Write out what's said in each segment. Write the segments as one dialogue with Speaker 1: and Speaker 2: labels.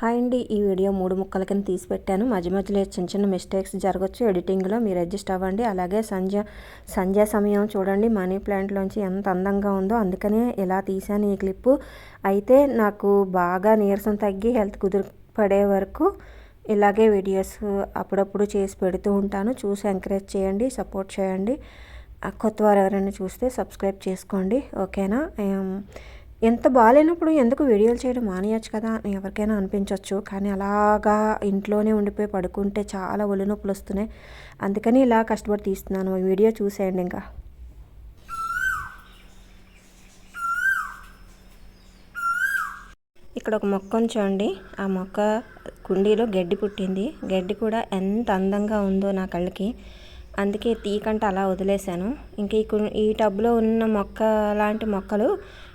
Speaker 1: Hi అండి ఈ video మూడు ముక్కల కింద తీసి పెట్టాను. మధ్య మధ్యలో చిన్న చిన్న మిస్టేక్స్ జరగచ్చు. ఎడిటింగ్లో మీరు అడ్జస్ట్ అవ్వండి. అలాగే సంధ్య సంధ్యా సమయం చూడండి. మనీ ప్లాంట్లోంచి ఎంత అందంగా ఉందో అందుకనే ఇలా తీశాను ఈ క్లిప్పు అయితే నాకు బాగా నీరసం తగ్గి హెల్త్ కుదురు పడే వరకు ఇలాగే వీడియోస్ అప్పుడప్పుడు చేసి పెడుతూ ఉంటాను. చూసి ఎంకరేజ్ చేయండి సపోర్ట్ చేయండి. కొత్త వారు ఎవరైనా చూస్తే సబ్స్క్రైబ్ చేసుకోండి. ఓకేనా ఎంత బాగాలేనప్పుడు ఎందుకు వీడియోలు చేయడం మానేయచ్చు కదా అని ఎవరికైనా అనిపించవచ్చు కానీ అలాగా ఇంట్లోనే ఉండిపోయి పడుకుంటే చాలా ఒళ్ళు నొప్పులు వస్తున్నాయి. అందుకని ఇలా కష్టపడి తీస్తున్నాను. వీడియో చూసేయండి ఇంకా. ఇక్కడ ఒక మొక్క ఉంచండి ఆ మొక్క కుండీలో గడ్డి పుట్టింది. గడ్డి కూడా ఎంత అందంగా ఉందో నా కళ్ళకి. అందుకే తీకంట అలా వదిలేశాను. ఇంకా ఈ ఈ టబ్లో ఉన్న మొక్క లాంటి మొక్కలు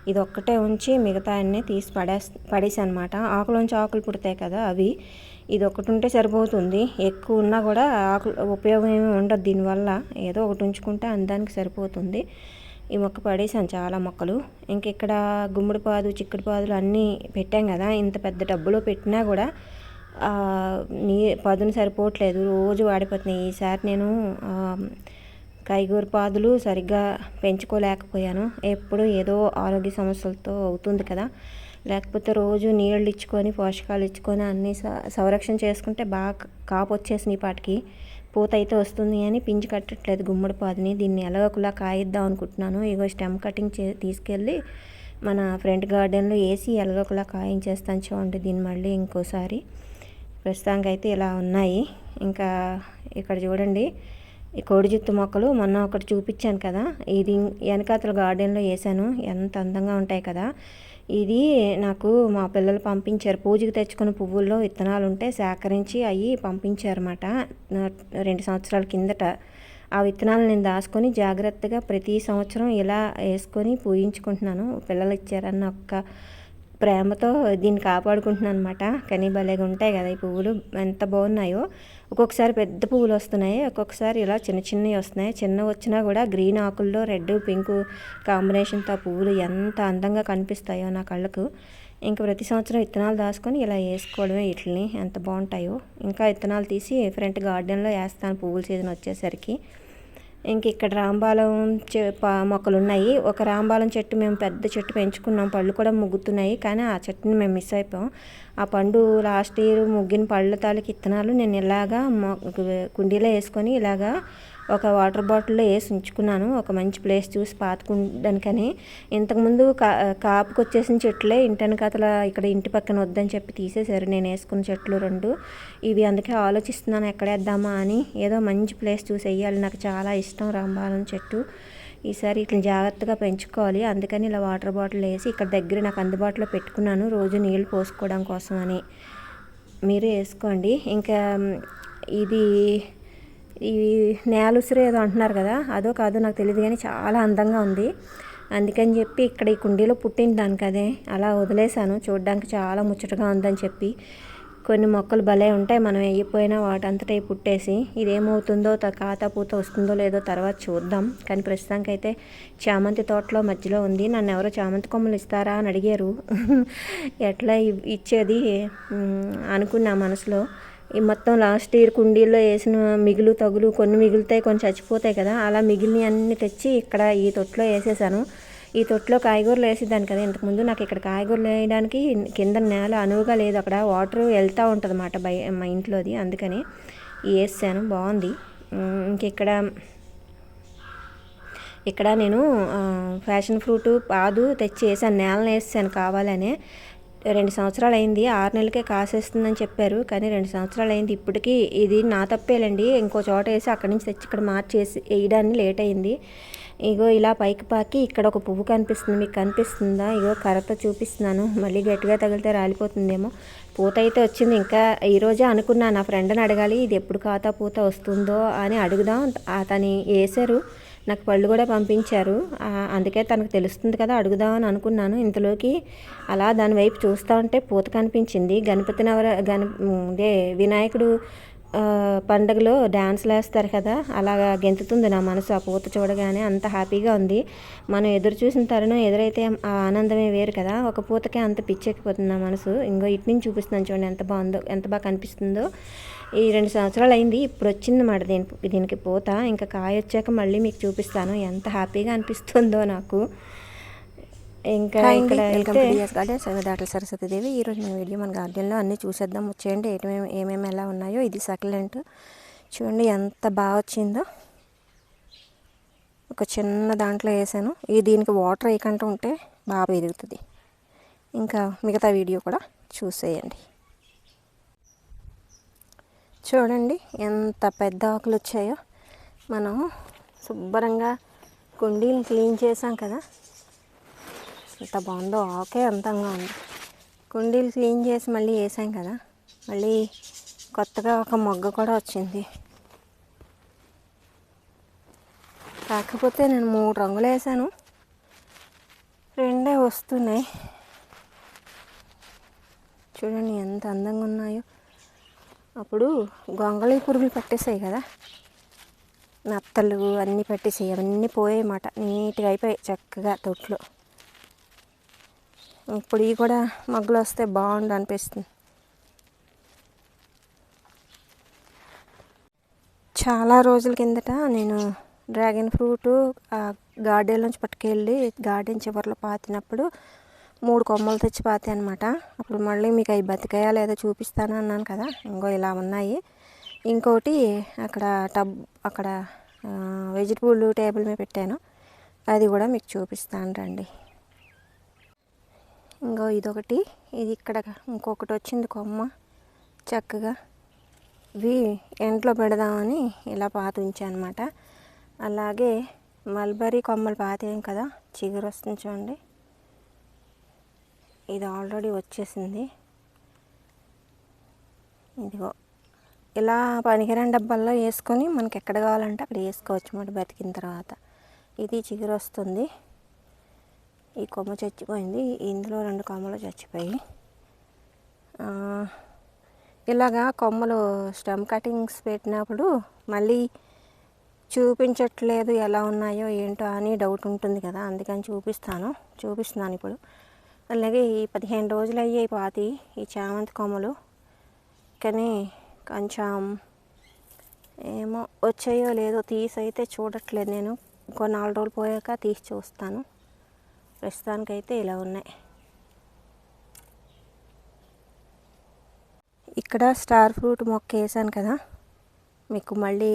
Speaker 1: ఇది ఒక్కటే ఉంచి మిగతా అన్నీ తీసి పడేస్ పడేసాను అనమాట ఆకులోంచి ఆకులు పుడతాయి కదా అవి. ఇది ఒకటి ఉంటే సరిపోతుంది. ఎక్కువ ఉన్నా కూడా ఆకులు ఉపయోగం ఏమి ఉండదు దీనివల్ల. ఏదో ఒకటి ఉంచుకుంటే అందానికి సరిపోతుంది. ఈ మొక్క పడేసాను చాలా మొక్కలు. ఇంక ఇక్కడ గుమ్మడి పాదు చిక్కుడు పాదులు అన్నీ పెట్టాం కదా. ఇంత పెద్ద డబ్బులో పెట్టినా కూడా నీ పదును సరిపోవట్లేదు. రోజు వాడిపోతున్నాయి. ఈసారి నేను కాయగూర పాదులు సరిగ్గా పెంచుకోలేకపోయాను. ఎప్పుడు ఏదో ఆరోగ్య సమస్యలతో అవుతుంది కదా. లేకపోతే రోజు నీళ్ళు ఇచ్చుకొని పోషకాలు ఇచ్చుకొని అన్నీ సంరక్షణ చేసుకుంటే బాగా కాపు వచ్చేసినాయి పాటికి. పూత అయితే వస్తుంది అని పించి కట్టట్లేదు గుమ్మడి పాదుని. దీన్ని ఎలాగోలా కాయిద్దాం అనుకుంటున్నాను. ఇగో స్టెమ్ కటింగ్ చే తీసుకెళ్ళి మన ఫ్రంట్ గార్డెన్లో వేసి ఎలాగోలా కాయించేస్తాను చూడండి దీన్ని మళ్ళీ ఇంకోసారి. ప్రస్తుతానికి అయితే ఇలా ఉన్నాయి. ఇంకా ఇక్కడ చూడండి ఈ కోడి జుత్తు మొక్కలు మొన్న ఒకటి చూపించాను కదా. ఇది వెనకాతల గార్డెన్లో వేసాను. ఎంత అందంగా ఉంటాయి కదా. ఇది నాకు మా పిల్లలు పంపించారు. పూజకి తెచ్చుకున్న పువ్వుల్లో విత్తనాలు ఉంటే సేకరించి అవి పంపించారన్నమాట. రెండు సంవత్సరాల కిందట. ఆ విత్తనాలు నేను దాచుకొని జాగ్రత్తగా ప్రతి సంవత్సరం ఇలా వేసుకొని పూజించుకుంటున్నాను. పిల్లలు ఇచ్చారన్న ఒక్క ప్రేమతో దీన్ని కాపాడుకుంటున్నాను అనమాట కానీ భలేగా ఉంటాయి కదా ఈ పువ్వులు. ఎంత బాగున్నాయో. ఒక్కొక్కసారి పెద్ద పువ్వులు వస్తున్నాయి. ఒక్కొక్కసారి ఇలా చిన్న చిన్నవి వస్తున్నాయి. చిన్న వచ్చినా కూడా గ్రీన్ ఆకుల్లో రెడ్ పింక్ కాంబినేషన్తో పువ్వులు ఎంత అందంగా కనిపిస్తాయో నా కళ్ళకు. ఇంకా ప్రతి సంవత్సరం విత్తనాలు దాచుకొని ఇలా వేసుకోవడమే వీటిని. ఎంత బాగుంటాయో. ఇంకా విత్తనాలు తీసి ఫ్రంట్ గార్డెన్లో వేస్తాను. పువ్వుల సీజన్ వచ్చేసరికి. ఇంక ఇక్కడ రాంబాలం మొక్కలు ఉన్నాయి. ఒక రాంబాలం చెట్టు మేము పెద్ద చెట్టు పెంచుకున్నాం. పళ్ళు కూడా ముగ్గుతున్నాయి. కానీ ఆ చెట్టుని మేము మిస్ అయిపోయాం. ఆ పండు లాస్ట్ ఇయర్ ముగ్గిన పళ్ళ తాలూకు ఇత్తనాలు నేను ఇలాగా కుండీలో వేసుకొని ఇలాగా ఒక వాటర్ బాటిల్లో వేసి ఉంచుకున్నాను. ఒక మంచి ప్లేస్ చూసి పాతుకుండానికని. ఇంతకుముందు కా కాపుకి వచ్చేసిన చెట్లే ఇంటెనకాతల ఇక్కడ ఇంటి పక్కన వద్దని చెప్పి తీసేశారు. నేను వేసుకున్న చెట్లు రెండు. ఇవి అందుకే ఆలోచిస్తున్నాను ఎక్కడేద్దామా అని. ఏదో మంచి ప్లేస్ చూసి వేయాలి. నాకు చాలా ఇష్టం రాంబాలం చెట్టు. ఈసారి ఇట్లా జాగ్రత్తగా పెంచుకోవాలి. అందుకని ఇలా వాటర్ బాటిల్ వేసి ఇక్కడ దగ్గర నాకు అందుబాటులో పెట్టుకున్నాను. రోజు నీళ్ళు పోసుకోవడం కోసం అని మీరు వేసుకోండి. ఇంకా ఇది ఈ నేలుసిరి ఏదో అంటున్నారు కదా అదో కాదో నాకు తెలియదు కానీ చాలా అందంగా ఉంది. అందుకని చెప్పి ఇక్కడ ఈ కుండీలో పుట్టింది దానికి అదే. అలా వదిలేశాను. చూడడానికి చాలా ముచ్చటగా ఉందని చెప్పి కొన్ని మొక్కలు భలే ఉంటాయి. మనం వేయిపోయినా వాటంతటే పుట్టేసి ఇదేమవుతుందో కాతా పూత వస్తుందో లేదో తర్వాత చూద్దాం. కానీ ప్రస్తుతానికి అయితే చామంతి తోటలో మధ్యలో ఉంది. నన్ను ఎవరో చామంతి కొమ్మలు ఇస్తారా అని అడిగారు. ఎట్లా ఇచ్చేది? అనుకున్నా మనసులో. మొత్తం లాస్ట్ ఇయర్ కుండీల్లో వేసిన మిగులు తగులు కొన్ని మిగులుతాయి కొన్ని చచ్చిపోతాయి కదా. అలా మిగిలిన అన్ని తెచ్చి ఇక్కడ ఈ తొట్లో వేసేసాను. ఈ తొట్లో కాయగూరలు వేసేదాన్ని కదా. ఇంతకుముందు నాకు ఇక్కడ కాయగూరలు వేయడానికి కింద నేల అనువుగా లేదు. అక్కడ వాటర్ వెళ్తూ ఉంటుంది అన్నమాట బయ మా ఇంట్లోది. అందుకని వేసాను. బాగుంది. ఇంకెక్కడ? ఇక్కడ ఇక్కడ నేను ఫ్యాషన్ ఫ్రూట్ పాదు తెచ్చి వేసాను. నేలను వేసాను కావాలనే. రెండు సంవత్సరాలు అయింది ఆరు నెలలకే కాసేస్తుందని చెప్పారు. కానీ రెండు సంవత్సరాలు అయింది ఇప్పటికీ ఇది నా తప్పేలండి. ఇంకో చోట వేసి అక్కడి నుంచి తెచ్చి ఇక్కడ మార్చేసి వేయడానికి లేట్ అయింది ఇగో ఇలా పైకి పాకి ఇక్కడ ఒక పువ్వు కనిపిస్తుంది. మీకు కనిపిస్తుందా? ఇగో కర్రతో చూపిస్తున్నాను. మళ్ళీ గట్టిగా తగిలితే రాలిపోతుందేమో. పూత అయితే వచ్చింది. ఇంకా ఈరోజే అనుకున్నా నా ఫ్రెండ్ని అడగాలి ఇది ఎప్పుడు ఖాతా పూత వస్తుందో అని అడుగుదాం. అతని వేసారు నాకు పళ్ళు కూడా పంపించారు. అందుకే తనకు తెలుస్తుంది కదా అడుగుదామని అనుకున్నాను. ఇంతలోకి అలా దాని వైపు చూస్తూ ఉంటే పూత కనిపించింది గణపతి నవర గణ అదే వినాయకుడు పండగలో డ్యాన్స్లు వేస్తారు కదా అలాగా గెంతుతుంది నా మనసు. ఆ పూత చూడగానే అంత హ్యాపీగా ఉంది. మనం ఎదురు చూసిన తరుణం ఎదురైతే ఆ ఆనందమే వేరు కదా. ఒక పూతకే అంత పిచ్చెక్కిపోతుంది నా మనసు. ఇంకో ఇటు నుంచి చూపిస్తున్నాను చూడండి ఎంత బాగుందో ఎంత బాగా కనిపిస్తుందో. ఈ రెండు సంవత్సరాలు అయింది ఇప్పుడు వచ్చిందన్నమాట దీనికి దీనికి పూత. ఇంకా కాయ వచ్చాక మళ్ళీ మీకు చూపిస్తాను. ఎంత హ్యాపీగా అనిపిస్తుందో నాకు. ఇంకా ఇక్కడ
Speaker 2: వెల్కమ్ టు డిఎస్ గార్డెన్స్ దాటల సరస్వతి దేవి. ఈరోజు మన వీడియో మన గార్డెన్లో అన్నీ చూసేద్దాం. వచ్చేయండి ఏమేమి ఏమేమి ఎలా ఉన్నాయో. ఇది సక్లెంట్. చూడండి ఎంత బాగా వచ్చిందో. ఒక చిన్న దాంట్లో వేసాను. ఈ దీనికి వాటర్ వేయకుండా ఉంటే బాగా పెరుగుతుంది. ఇంకా మిగతా వీడియో కూడా చూసేయండి. చూడండి ఎంత పెద్ద ఆకులు వచ్చాయో. మనం శుభ్రంగా కుండీలు క్లీన్ చేసాం కదా. ఎంత బాగుందో ఆకే అంతంగా ఉంది. కుండీలు క్లీన్ చేసి మళ్ళీ వేసాం కదా మళ్ళీ కొత్తగా ఒక మొగ్గ కూడా వచ్చింది. కాకపోతే నేను మూడు రంగులు వేసాను. రెండే వస్తున్నాయి. చూడండి ఎంత అందంగా ఉన్నాయో. అప్పుడు గొంగళి పురుగులు పట్టేసాయి కదా నత్తలు అన్నీ పట్టేసాయి అవన్నీ పోయాయన్నమాట నీట్గా అయిపోయాయి చక్కగా తొట్లో. ఇప్పుడు ఇవి కూడా మగ్గులు వస్తే బాగుండు అనిపిస్తుంది. చాలా రోజుల కిందట నేను డ్రాగన్ ఫ్రూట్ గార్డెన్ నుంచి పట్టుకెళ్ళి గార్డెన్ చివరిలో పాతినప్పుడు మూడు కొమ్మలు తెచ్చి పాతాయి అనమాట అప్పుడు మళ్ళీ మీకు అవి బతికాయా లేదా చూపిస్తాను అన్నాను కదా. ఇంకో ఇలా ఉన్నాయి. ఇంకోటి అక్కడ టబ్ అక్కడ వెజిటబుల్ టేబుల్ మీద పెట్టాను. అది కూడా మీకు చూపిస్తాను రండి. ఇంకో ఇదొకటి. ఇది ఇక్కడ ఇంకొకటి వచ్చింది కొమ్మ. చక్కగా ఇవి ఎంట్లో పెడదామని ఇలా పాత ఉంచానమాట అలాగే మల్బరీ కొమ్మలు పాతేం కదా చిగురు వస్తుంది చూడండి. ఇది ఆల్రెడీ వచ్చేసింది. ఇదిగో. ఇలా పనికిరాని డబ్బాల్లో వేసుకొని మనకి ఎక్కడ కావాలంటే అక్కడ వేసుకోవచ్చు మాట బతికిన తర్వాత. ఇది చిగురు వస్తుంది. ఈ కొమ్మ చచ్చిపోయింది. ఇందులో రెండు కొమ్మలు చచ్చిపోయి ఇలాగా కొమ్మలు స్టెమ్ కటింగ్స్ పెట్టినప్పుడు మళ్ళీ చూపించట్లేదు ఎలా ఉన్నాయో ఏంటో అని డౌట్ ఉంటుంది కదా అందుకని చూపిస్తాను. చూపిస్తున్నాను ఇప్పుడు. అలాగే ఈ పదిహేను రోజులు అయ్యాయి పాతి ఈ చామంతి కొమ్మలు. కానీ కొంచెం ఏమో వచ్చాయో లేదో తీసి అయితే చూడట్లేదు. నేను ఇంకో నాలుగు రోజులు పోయాక తీసి చూస్తాను. ప్రస్తుతానికైతే ఇలా ఉన్నాయి. ఇక్కడ స్టార్ ఫ్రూట్ మొక్క వేసాను కదా. మీకు మళ్ళీ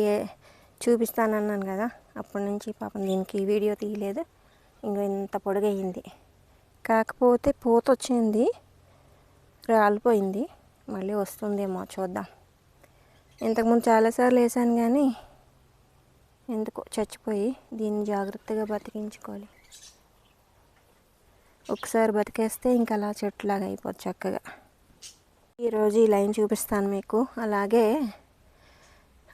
Speaker 2: చూపిస్తానన్నాను కదా. అప్పటి నుంచి పాపం దీనికి వీడియో తీయలేదు. ఇంకా ఇంత పొడుగయింది కాకపోతే పూత వచ్చింది. రాలిపోయింది. మళ్ళీ వస్తుందేమో చూద్దాం. ఇంతకుముందు చాలాసార్లు వేసాను కానీ ఎందుకో చచ్చిపోయి దీన్ని జాగ్రత్తగా బతికించుకోవాలి. ఒకసారి బతికేస్తే ఇంకా అలా చెట్టులాగా అయిపోతుంది చక్కగా. ఈరోజు ఈ లైన్ చూపిస్తాను మీకు. అలాగే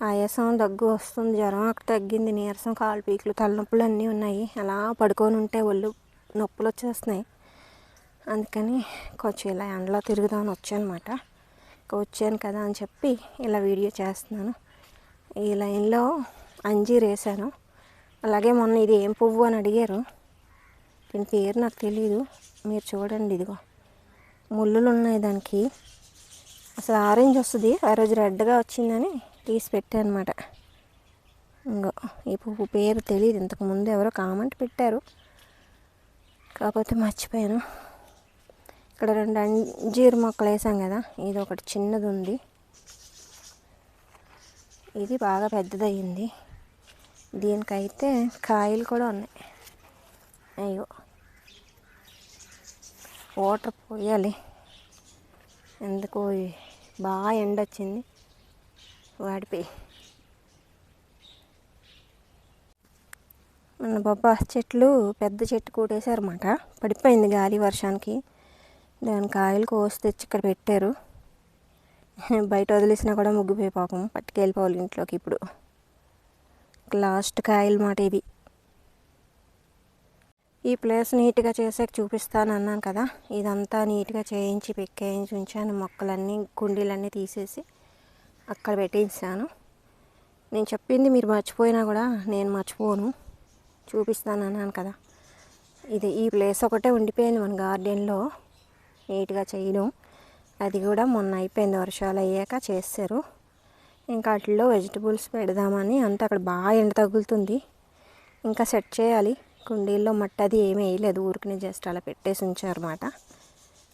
Speaker 2: ఆయాసం దగ్గు వస్తుంది జ్వరం అక్కడ తగ్గింది నీరసం కాలు పీకులు తలనొప్పులు అన్నీ ఉన్నాయి. అలా పడుకొని ఉంటే ఒళ్ళు నొప్పులు వచ్చేస్తున్నాయి. అందుకని కొంచెం ఇలా ఎండలో తిరుగుదామని వచ్చానమాట. ఇంకా వచ్చాను కదా అని చెప్పి ఇలా వీడియో చేస్తున్నాను. ఈ లైన్లో అంజీర్ వేసాను అలాగే మొన్న ఇది ఏం పువ్వు అని అడిగారు. దీని పేరు నాకు తెలియదు మీరు చూడండి ఇదిగో. ముళ్ళులు ఉన్నాయి దానికి. అసలు ఆరెంజ్ వస్తుంది. ఆ రోజు రెడ్గా వచ్చిందని తీసి పెట్టాను అనమాట ఇంకో ఈ పువ్వు పేరు తెలియదు ఇంతకుముందు ఎవరో కామెంట్ పెట్టారు. కాకపోతే మర్చిపోయాను. ఇక్కడ రెండు అంజీరు మొక్కలు వేసాం కదా. ఇది ఒకటి చిన్నది ఉంది. ఇది బాగా పెద్దదయ్యింది. దీనికైతే కాయలు కూడా ఉన్నాయి. అయ్యో. వాటర్ పోయాలి. ఎందుకు బాగా ఎండ వచ్చింది. వాడిపోయి మన బొబ్బా చెట్లు పెద్ద చెట్టు కూడేశారన్నమాట పడిపోయింది గాలి వర్షానికి. దాని కాయలు కోసి తెచ్చి ఇక్కడ పెట్టారు. బయట వదిలేసినా కూడా ముగ్గిపోయి పాపం. పట్టుకెళ్ళిపోవాలి ఇంట్లోకి ఇప్పుడు. లాస్ట్ కాయలు మాట ఇవి. ఈ ప్లేస్ నీట్గా చేసాక చూపిస్తాను అన్నాను కదా. ఇదంతా నీట్గా చేయించి పెక్కేయించి ఉంచాను. మొక్కలన్నీ కుండీలన్నీ తీసేసి అక్కడ పెట్టించాను. నేను చెప్పింది మీరు మర్చిపోయినా కూడా నేను మర్చిపోను. చూపిస్తాను అన్నాను కదా. ఇది ఈ ప్లేస్ ఒకటే ఉండిపోయింది మన గార్డెన్లో. నీట్గా చేయడం. అది కూడా మొన్న అయిపోయింది. వర్షాలు అయ్యాక చేస్తారు. ఇంకా వాటిల్లో వెజిటబుల్స్ పెడదామని. అంతా అక్కడ బాగా ఎండ తగులుతుంది. ఇంకా సెట్ చేయాలి. కుండీల్లో మట్టి అది ఏమీ వేయలేదు. ఊరికనే జస్ట్ అలా పెట్టేసి ఉంచారన్నమాట.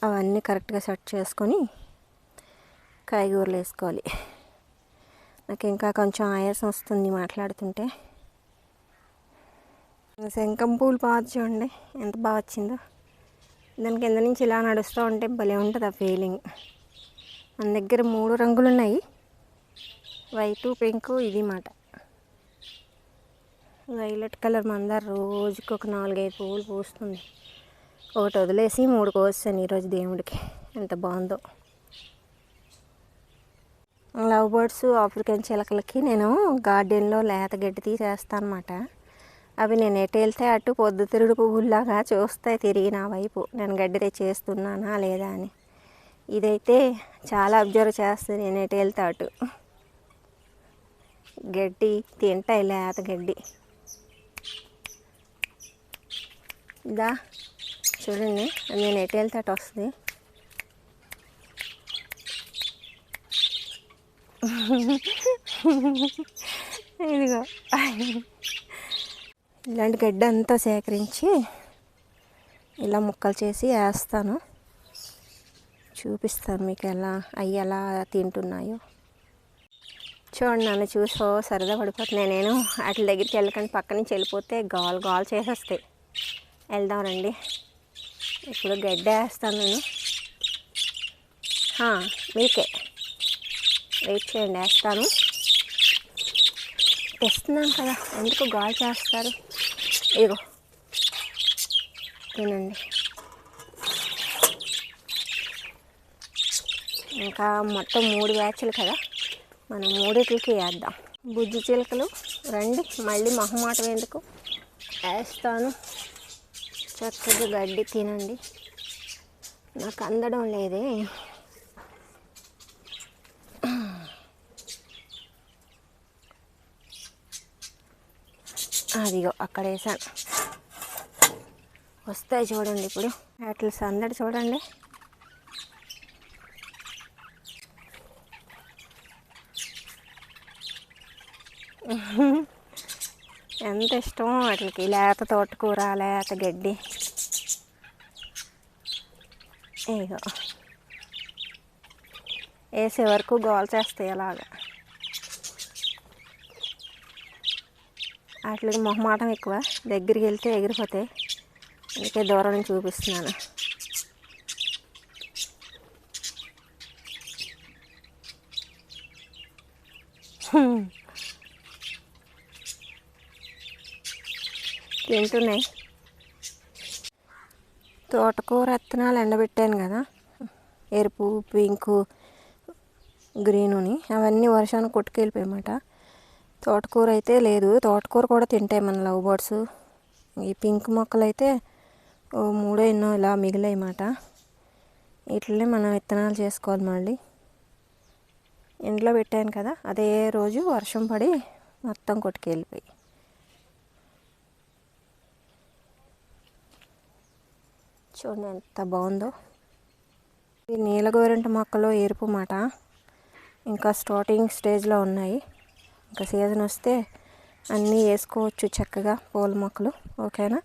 Speaker 2: అవన్నీ కరెక్ట్గా సెట్ చేసుకొని కాయగూరలు వేసుకోవాలి. నాకు ఇంకా కొంచెం ఆయాసం వస్తుంది మాట్లాడుతుంటే. శంఖం పూలు పాదు చూడండి ఎంత బాగా వచ్చిందో. దాని కింద నుంచి ఇలా నడుస్తూ ఉంటే భలే ఉంటుంది ఆ ఫీలింగ్ మన దగ్గర మూడు రంగులు ఉన్నాయి. వైటు పింక్ ఇది మాట. వైలెట్ కలర్ మందార రోజుకి ఒక నాలుగైదు పువ్వులు పూస్తుంది. ఒకటి వదిలేసి మూడు కోసాను ఈరోజు దేవుడికి. ఎంత బాగుందో. లవ్ బర్డ్స్ ఆఫ్రికన్ చిలకలకి నేను గార్డెన్లో లేత గడ్డి తీసేస్తాను అనమాట అవి నేను ఎటు వెళ్తే అటు పొద్దుతిరుగుడు పువ్వుల్లాగా చూస్తాయి తిరిగి నా వైపు. నేను గడ్డి తెచ్చేస్తున్నానా లేదా అని. ఇదైతే చాలా అబ్జర్వ్ చేస్తుంది నేను ఎటు వెళ్తే అటు. గడ్డి తింటాయి లేత గడ్డి. దా. చూడండి నేను ఎటు వెళ్తే అటు వస్తుంది. ఇదిగో. ఇలాంటి గడ్డ అంతా సేకరించి ఇలా ముక్కలు చేసి వేస్తాను. చూపిస్తాను మీకు ఎలా అవి ఎలా తింటున్నాయో. చూడండి నన్ను చూసో సరదా పడిపోతున్నాయి. నేను వాటి దగ్గరికి వెళ్ళకండి పక్క నుంచి వెళ్ళిపోతే గాల్ గాల్ చేసేస్తాయి. వెళ్దాం రండి ఇప్పుడు గడ్డ వేస్తాను నేను మీకే. వెయిట్ చేయండి వేస్తాను. తెస్తున్నాను కదా ఎందుకు గాలి చేస్తారు? ఇగో తినండి. ఇంకా మొత్తం మూడు బ్యాచ్లు కదా మనం మూడిట్లకి వేద్దాం. బుజ్జి చిలుకలు రండి మళ్ళీ మొహమాటం ఎందుకు? వేస్తాను. చక్కగా గడ్డి తినండి. నాకు అందడం లేదే. అదిగో అక్కడ వేసాను. వస్తాయి చూడండి ఇప్పుడు. వాటి సందడి చూడండి. ఎంత ఇష్టం వాటికి. లేత తోటకూర లేత గడ్డి. ఇగో. వేసే వరకు గోల్ చేస్తాయి అలాగా. వాటికి మొహమాటం ఎక్కువ. దగ్గరికి వెళ్తే ఎగిరిపోతాయి. అందుకే దూరం చూపిస్తున్నాను. తింటున్నాయి. తోటకూర విత్తనాలు ఎండబెట్టాను కదా. ఎరుపు పింకు గ్రీనుని అవన్నీ వర్షానికి కొట్టుకెళ్ళిపోయామాట తోటకూర అయితే లేదు. తోటకూర కూడా తింటాయి మన లవ్ బర్డ్స్. ఈ పింక్ మొక్కలు అయితే ఓ మూడో ఎన్నో ఇలా మిగిలాయమాట ఇట్లనే మనం విత్తనాలు చేసుకోవాలి మళ్ళీ. ఇంట్లో పెట్టాను కదా. అదే రోజు వర్షం పడి మొత్తం కొట్టుకెళ్ళిపోయి. చూడండి ఎంత బాగుందో. ఇది నీలగోరింట మొక్కలో ఎరుపు మాట. ఇంకా స్టార్టింగ్ స్టేజ్లో ఉన్నాయి. ఇంకా సీజన్ వస్తే అన్నీ వేసుకోవచ్చు చక్కగా పూల మొక్కలు. ఓకేనా?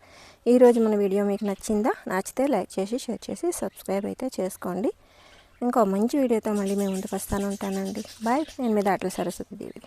Speaker 2: ఈరోజు మన వీడియో మీకు నచ్చిందా? నచ్చితే లైక్ చేసి షేర్ చేసి సబ్స్క్రైబ్ అయితే చేసుకోండి. ఇంకో మంచి వీడియోతో మళ్ళీ మేము ముందుకు వస్తాను ఉంటానండి. బాయ్ నేను మీద అట్ల సరస్వతి దేవి